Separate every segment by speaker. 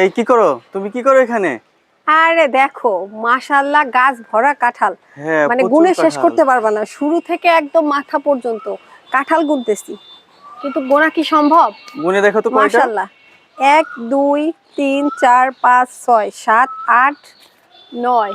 Speaker 1: এই কি করো তুমি কি করো এখানে
Speaker 2: আরে দেখো মাশাআল্লাহ গাছ ভরা কাঁঠাল
Speaker 1: হ্যাঁ, মানে গুনে শেষ
Speaker 2: করতে পারবা না শুরু থেকে একদম মাথা পর্যন্ত কাঁঠাল গুনতেছি কিন্তু গোনা কি সম্ভব
Speaker 1: গুনে দেখো তো মাশাআল্লাহ
Speaker 2: এক দুই তিন চার পাঁচ ছয় সাত আট নয়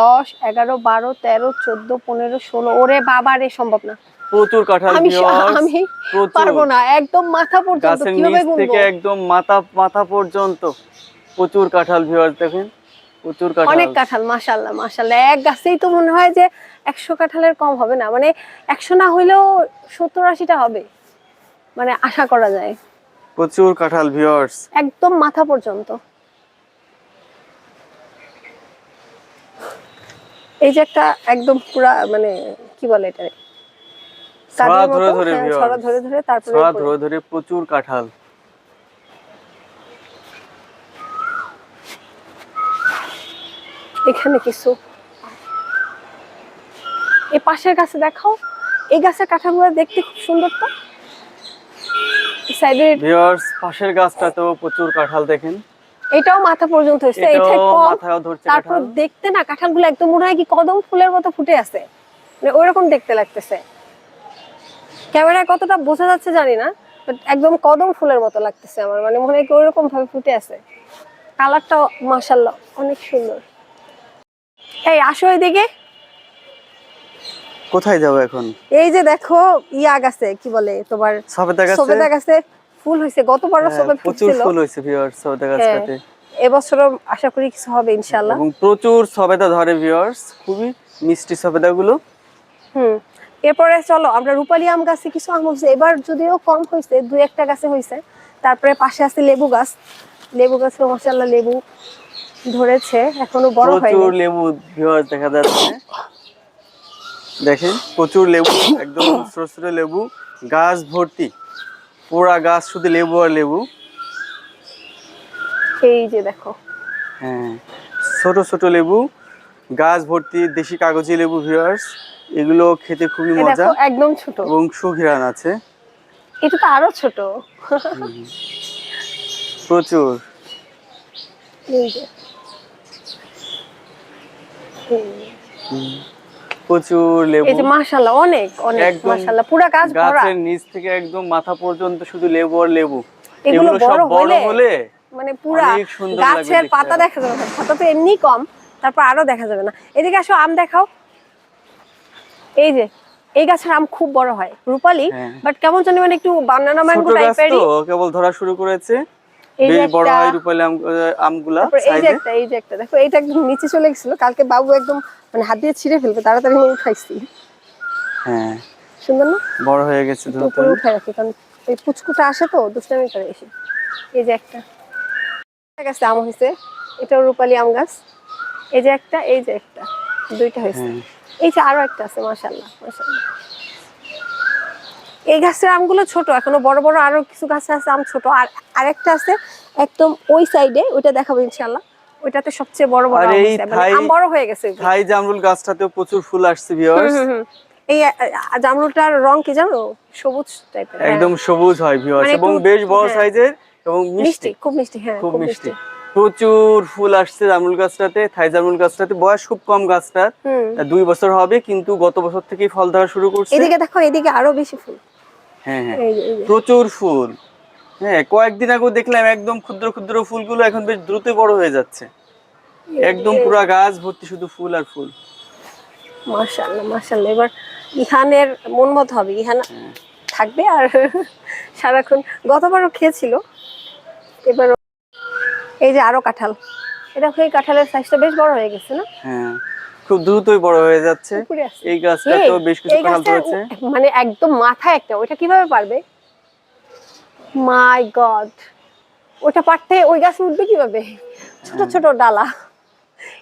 Speaker 2: দশ এগারো বারো তেরো চোদ্দ পনেরো ষোলো ওরে বাবা রে সম্ভব না
Speaker 1: প্রচুর কাঁঠাল আমি
Speaker 2: পারবো না একদম মাথা পর্যন্ত থেকে
Speaker 1: একদম মাথা মাথা পর্যন্ত প্রচুর কাঁঠাল প্রচুর কাঁঠাল
Speaker 2: অনেক কাঁঠাল এক গাছেই তো মনে হয় যে কাঁঠালের কম হবে না মানে একশো না হইলেও সত্তর আশিটা হবে মানে আশা করা যায়
Speaker 1: প্রচুর কাঁঠাল ভিওয়ার্স
Speaker 2: একদম মাথা পর্যন্ত এই যে একটা একদম পুরা মানে কি বলে এটা
Speaker 1: হ্যাঁ, প্রচুর কাঁঠাল
Speaker 2: এখানে কিছু পাশের গাছে দেখাও এই গাছের দেখতে খুব সুন্দর তো
Speaker 1: গাছটা তো প্রচুর কাঁঠাল দেখেন
Speaker 2: এটাও মাথা পর্যন্ত হয়েছে দেখতে না কাঁঠালগুলো একদম মনে হয় কি কদম ফুলের মতো ফুটে আছে মানে ওইরকম দেখতে লাগতেছে ক্যামেরায় কতটা বোঝা যাচ্ছে জানি না বাট একদম কদম ফুলের মতো লাগতেছে আমার মানে মনে হয় ওইরকম ভাবে ফুটে আছে কালারটা মাসাল্লাহ অনেক সুন্দর এই আসো এদিকে
Speaker 1: কোথায় যাবো এখন
Speaker 2: এই যে দেখো ইয়া গাছে কি বলে তোমার
Speaker 1: সবেদা গাছে সবেদা
Speaker 2: গাছে ফুল হইছে গতবার হ্যাঁ, সবে প্রচুর
Speaker 1: ফুল হইছে ভিউয়ার্স সবেদা গাছটাতে
Speaker 2: হ্যাঁ, এবছরও আশা করি কিছু হবে ইনশাআল্লাহ এবং
Speaker 1: প্রচুর সবেদা ধরে ভিউয়ার্স খুবই মিষ্টি সবেদাগুলো
Speaker 2: হুম এরপরে চলো আমরা রূপালী আম গাছে কিছু আম হয়েছে এবার যদিও কম হয়েছে দু একটা গাছে হয়েছে তারপরে পাশে আছে লেবু গাছ লেবু গাছে মশাল্লা লেবু ধরেছে এখনো বড় হয়নি
Speaker 1: লেবু দেখা যাচ্ছে দেখেন প্রচুর লেবু একদম ছোট লেবু গাছ ভর্তি পুরা গাছ শুধু লেবু আর লেবু এই যে দেখো হ্যাঁ ছোট ছোট লেবু গাছ ভর্তি দেশি কাগজি লেবু ভিউয়ার্স এগুলো খেতে খুবই মজা একদম ছোট এবং সুঘিরান আছে
Speaker 2: এটা তো আরো ছোট
Speaker 1: প্রচুর অনেক পুরো নিচ থেকে একদম মাথা পর্যন্ত শুধু লেবু আর লেবু
Speaker 2: এগুলো বড় হলে মানে পুরা গাছের পাতা দেখা যাবে পাতা তো এমনি কম তারপর আরো দেখা যাবে না এদিকে আসো আম দেখাও এই যে এই গাছের আম খুব বড় হয় রূপালি বাট হ্যাঁ। কেমন জানি মানে একটু বানানা ম্যাঙ্গো টাইপেরই
Speaker 1: কেবল ধরা শুরু করেছে
Speaker 2: নিচে চলে গেছিল কালকে মানে ফেলবে হ্যাঁ। না বড় হয়ে গেছে উঠে কারণ পুচকুটা তো এসে এই যে একটা আম হয়েছে আম গাছ এই যে একটা এই যে একটা দুইটা হয়েছে হ্যাঁ। এই যে আরো একটা আছে মাসাল্লাহ মাসাল্লাহ এই গাছের আমগুলো ছোট এখনো বড় বড় আরো কিছু গাছ আছে আম ছোট আর আরেকটা আছে একদম ওই সাইডে ওইটা দেখাবো ইনশাল্লাহ ওইটাতে সবচেয়ে বড় বড় মানে আম বড় হয়ে গেছে
Speaker 1: ভাই জামরুল গাছটাতেও প্রচুর ফুল আসছে ভিউয়ার্স
Speaker 2: এই জামরুলটার রং কি জানো সবুজ টাইপের
Speaker 1: হ্যাঁ। একদম সবুজ হয় ভিউয়ার্স মানে এবং বেশ বড় সাইজের হ্যাঁ। এবং মিষ্টি
Speaker 2: খুব মিষ্টি হ্যাঁ খুব মিষ্টি
Speaker 1: প্রচুর ফুল আসছে জামরুল গাছটাতে থাই জামরুল গাছটাতে বয়স খুব কম গাছটা দুই বছর হবে কিন্তু গত বছর থেকেই ফল ধরা শুরু করছে
Speaker 2: এদিকে দেখো এদিকে আরো বেশি ফুল
Speaker 1: হ্যাঁ হ্যাঁ প্রচুর ফুল হ্যাঁ কয়েকদিন আগে দেখলাম একদম ক্ষুদ্র ক্ষুদ্র ফুলগুলো এখন বেশ দ্রুত বড় হয়ে যাচ্ছে একদম পুরা গাছ ভর্তি শুধু ফুল আর ফুল
Speaker 2: মাশাআল্লাহ মাশাআল্লাহ এবার ইহানের মন মত হবে ইহান হ্যাঁ। থাকবে আর সারাক্ষণ গতবারও খেয়েছিল এবারও এই যে আরো কাঁঠাল এটা এই কাঁঠালের সাইজটা বেশ বড় হয়ে গেছে না
Speaker 1: হ্যাঁ, খুব দ্রুতই বড় হয়ে যাচ্ছে
Speaker 2: মানে ওই গাছ উঠবে কিভাবে ছোট হ্যাঁ। ছোট ডালা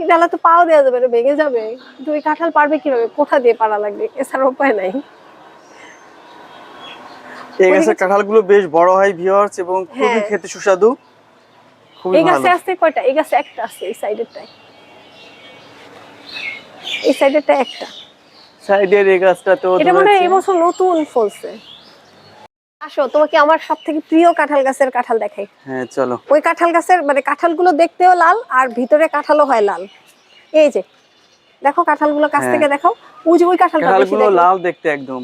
Speaker 2: এই ডালা তো দেওয়া যাবে না ভেঙে যাবে দুই কাঁঠাল পারবে কিভাবে কোথা দিয়ে পারা লাগবে এছাড়া উপায় নাই
Speaker 1: এই গাছের কাঁঠালগুলো বেশ বড় হয় এবং খুবই হ্যাঁ। খেতে সুস্বাদু
Speaker 2: এই গাছে আছে কয়টা এই গাছে একটা আছে এই সাইডেরটাই এই সাইডেরটা একটা
Speaker 1: সাইডের এই গাছটা তো এটা মনে
Speaker 2: এবছর নতুন ফলছে আসো তোমাকে আমার সব থেকে প্রিয় কাঁঠাল গাছের কাঁঠাল দেখাই হ্যাঁ চলো ওই কাঁঠাল গাছের মানে কাঁঠালগুলো দেখতেও লাল আর ভিতরে কাঁঠালও হয় লাল এই যে দেখো কাঁঠালগুলো কাছ হ্যাঁ। থেকে দেখো ওই ওই কাঁঠালটা কাঁঠালগুলো
Speaker 1: লাল দেখতে একদম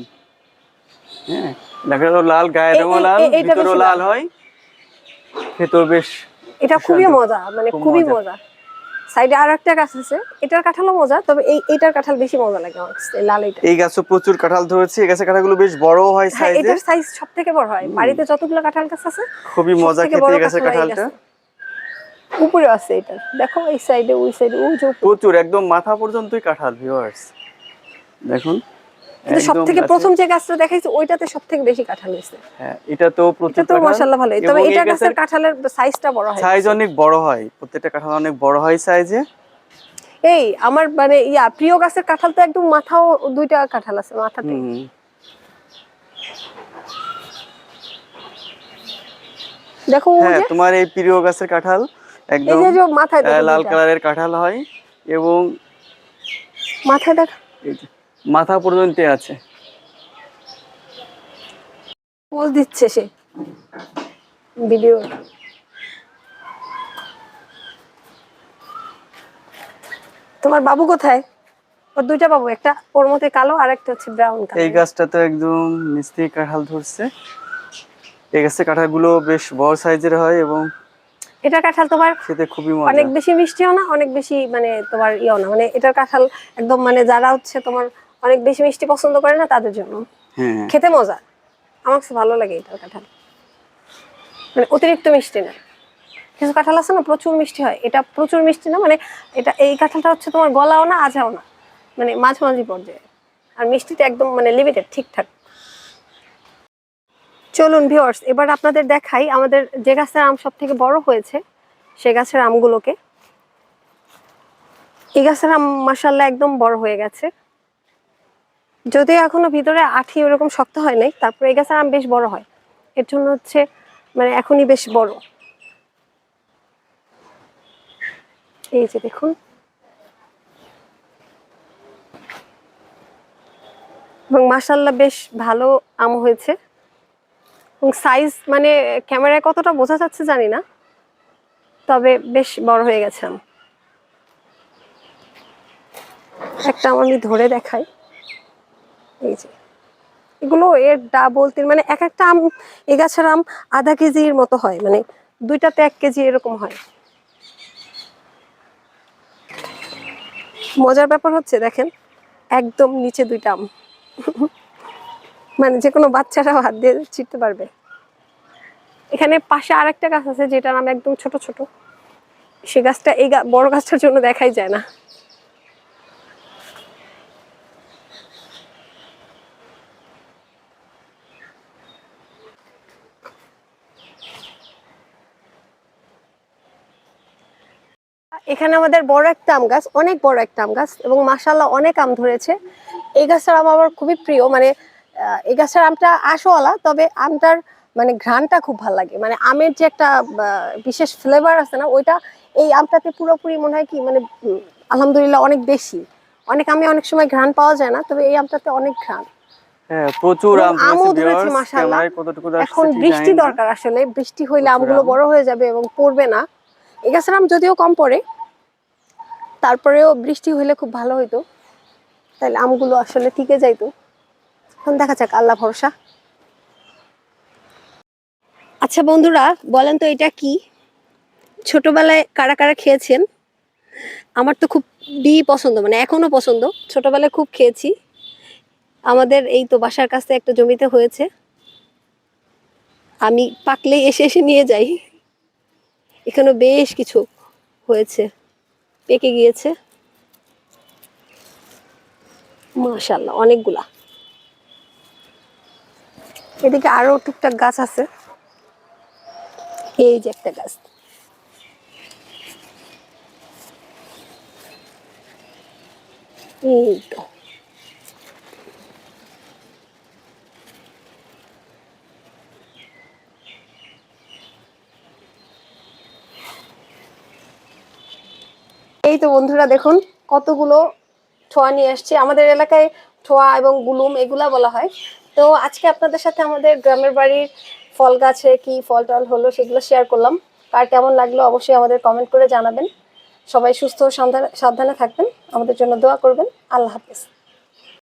Speaker 1: হ্যাঁ লাল গায়ে রঙও লাল ভিতরও লাল হয় ভেতর বেশ
Speaker 2: এটা মানে খুবই মজা মানে খুবই মজা সাইডে আর একটা গাছ আছে এটার কাঁঠালও মজা তবে এই এটার কাঁঠাল বেশি মজা লাগে আমার লাল এটা
Speaker 1: এই গাছও প্রচুর কাঁঠাল ধরেছে এই গাছে কাঁঠালগুলো বেশ বড় হয় সাইজে হ্যাঁ এটার
Speaker 2: সাইজ সবথেকে বড় হয় বাড়িতে যতগুলো কাঁঠাল গাছ আছে
Speaker 1: খুবই মজা খেতে এই গাছের কাঁঠালটা
Speaker 2: উপরে আছে এটা দেখো এই সাইডে ওই সাইডে ওই যে
Speaker 1: প্রচুর একদম মাথা পর্যন্তই কাঁঠাল ভিউয়ার্স দেখুন
Speaker 2: কিন্তু সবথেকে প্রথম যে গাছটা দেখাইছি ওইটাতে সবথেকে বেশি কাঁঠাল হয়েছে
Speaker 1: হ্যাঁ এটা তো প্রচুর তো
Speaker 2: মাশাআল্লাহ ভালোই তবে এটা গাছের কাঁঠালের সাইজটা বড় হয়
Speaker 1: সাইজ অনেক বড় হয় প্রত্যেকটা কাঁঠাল অনেক বড় হয় সাইজে
Speaker 2: এই আমার মানে ইয়া প্রিয় গাছের কাঁঠাল তো একদম মাথাও দুইটা কাঁঠাল আছে মাথাতে দেখো হ্যাঁ
Speaker 1: তোমার এই প্রিয় গাছের কাঁঠাল একদম এই যে মাথায় লাল কালারের কাঁঠাল হয় এবং
Speaker 2: মাথায় দেখা এই যে
Speaker 1: মাথা পর্যন্ত আছে
Speaker 2: পোজ দিচ্ছে সে ভিডিও তোমার বাবু কোথায় ওর দুইটা বাবু একটা ওর মধ্যে কালো আর একটা হচ্ছে ব্রাউন কালার
Speaker 1: এই গাছটা তো একদম নিচ কাঁঠাল ধরছে এই গাছের কাঁঠালগুলো বেশ বড় সাইজের হয় এবং
Speaker 2: এটা কাঁঠাল তোমার খেতে খুবই মজা অনেক বেশি মিষ্টিও না অনেক বেশি মানে তোমার ইও না মানে এটার কাঁঠাল একদম মানে যারা হচ্ছে তোমার অনেক বেশি মিষ্টি পছন্দ করে না তাদের জন্য হ্যাঁ। খেতে মজা আমার কাছে ভালো লাগে এটার কাঁঠাল মানে অতিরিক্ত মিষ্টি না কিছু কাঁঠাল আছে না প্রচুর মিষ্টি হয় এটা প্রচুর মিষ্টি না মানে এটা এই কাঁঠালটা হচ্ছে তোমার গলাও না আজাও না মানে মাঝামাঝি পর্যায়ে আর মিষ্টিটা একদম মানে লিমিটেড ঠিকঠাক চলুন ভিওর্স এবার আপনাদের দেখাই আমাদের যে গাছের আম সব থেকে বড় হয়েছে সে গাছের আমগুলোকে এই গাছের আম মাসাল্লাহ একদম বড় হয়ে গেছে যদিও এখনো ভিতরে আঠি ওরকম শক্ত হয় নাই তারপরে এই গাছের আম বেশ বড় হয় এর জন্য হচ্ছে মানে এখনই বেশ বড় এই যে দেখুন এবং মাসাল্লাহ বেশ ভালো আম হয়েছে এবং সাইজ মানে ক্যামেরায় কতটা বোঝা যাচ্ছে জানি না তবে বেশ বড় হয়ে গেছে আম একটা আম আমি ধরে দেখাই এই যে এগুলো এর ডাবল তিন মানে এক একটা আম এ গাছের আম আধা কেজির মতো হয় মানে দুইটাতে এক কেজি এরকম হয় মজার ব্যাপার হচ্ছে দেখেন একদম নিচে দুইটা আম মানে যে কোনো বাচ্চারাও হাত দিয়ে ছিটতে পারবে এখানে পাশে আর একটা গাছ আছে যেটার নাম একদম ছোট ছোট সে গাছটা এই বড় গাছটার জন্য দেখাই যায় না এখানে আমাদের বড় একটা আম গাছ অনেক বড় একটা আম গাছ এবং মাসাল্লাহ অনেক আম ধরেছে এই গাছটার আম আমার খুবই প্রিয় মানে এই গাছটার আমটা আসোয়ালা তবে আমটার মানে ঘ্রাণটা খুব ভালো লাগে মানে আমের যে একটা বিশেষ ফ্লেভার আছে না ওইটা এই আমটাতে পুরোপুরি মনে হয় কি মানে আলহামদুলিল্লাহ অনেক বেশি অনেক আমে অনেক সময় ঘ্রাণ পাওয়া যায় না তবে এই আমটাতে অনেক ঘ্রাণ
Speaker 1: হ্যাঁ, প্রচুর আম ধরেছে এখন
Speaker 2: বৃষ্টি দরকার আসলে বৃষ্টি হইলে আমগুলো বড় হয়ে যাবে এবং পড়বে না এই গাছের আম যদিও কম পড়ে তারপরেও বৃষ্টি হলে খুব ভালো হইতো তাহলে আমগুলো আসলে টিকে যাইতো এখন দেখা যাক আল্লাহ ভরসা আচ্ছা বন্ধুরা বলেন তো এটা কি ছোটবেলায় কারা কারা খেয়েছেন আমার তো খুব ডি পছন্দ মানে এখনও পছন্দ ছোটবেলায় খুব খেয়েছি আমাদের এই তো বাসার কাছে একটা জমিতে হয়েছে আমি পাকলে এসে এসে নিয়ে যাই এখানে বেশ কিছু হয়েছে পেকে গিয়েছে মাশাল্লাহ অনেকগুলা এদিকে আরো টুকটাক গাছ আছে এই যে একটা গাছ এই তো এই তো বন্ধুরা দেখুন কতগুলো ঠোয়া নিয়ে আসছে আমাদের এলাকায় ঠোয়া এবং গুলুম এগুলা বলা হয় তো আজকে আপনাদের সাথে আমাদের গ্রামের বাড়ির ফল গাছে কি ফল টল হলো সেগুলো শেয়ার করলাম কার কেমন লাগলো অবশ্যই আমাদের কমেন্ট করে জানাবেন সবাই সুস্থ সাবধানে থাকবেন আমাদের জন্য দোয়া করবেন আল্লাহ হাফিজ